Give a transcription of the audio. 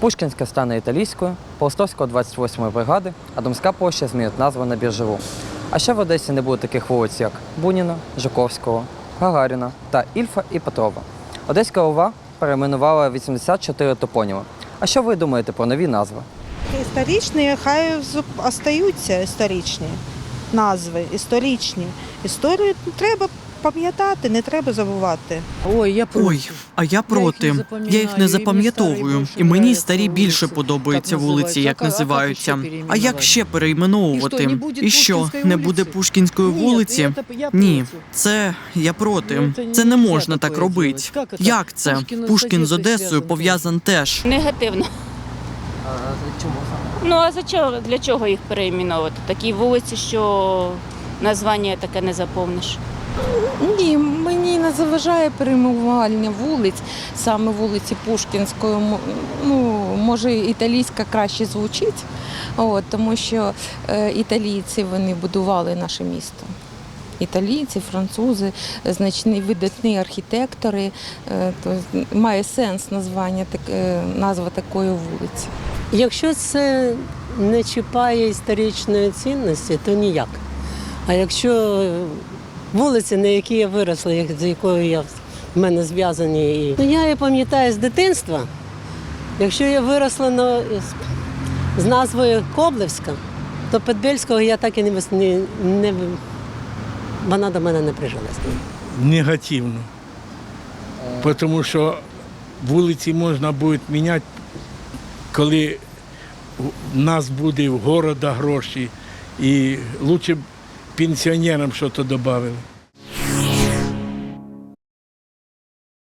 Пушкінська стане італійською, Полстовського 28-ї бригади, а Домська площа змінить назву на Біржеву. А ще в Одесі не буде таких вулиць, як Буніна, Жуковського, Гагаріна та Ільфа і Петрова. Одеська ОВА перейменувала 84 топоніми. А що ви думаєте про нові назви? Історичні, хай остаються історичні назви, історичні. Історію треба пам'ятати, не треба забувати. Ой, я проти. Ой, а я проти. Я їх не запам'ятовую, і мені старі більше подобаються вулиці, як називаються. А як ще перейменовувати? І що, не буде Пушкінської вулиці? Ні, це я проти. Це не можна так робити. Як це? Пушкін з Одесою пов'язан теж. Негативно. Чому? Ну а за чого для чого їх переіменовувати? Такі вулиці, що названня таке не заповниш. Ні, мені не заважає перейменування вулиць, саме вулиці Пушкінської. Ну, може, італійська краще звучить, от, тому що е, італійці вони будували наше місто. Італійці, французи, значні видатні архітектори, е, то має сенс названня е, назва такої вулиці. Якщо це не чіпає історичної цінності, то ніяк. А якщо вулиці, на якій я виросла, з якою я в мене зв'язані, ну, я її пам'ятаю з дитинства. Якщо я виросла на, з, назвою Коблевська, то Подбельського я так і не, не, не вона до мене не прижилася. негативно. Тому що вулиці можна буде міняти, коли в нас буде в города гроші. І краще пенсіонерам щось додали.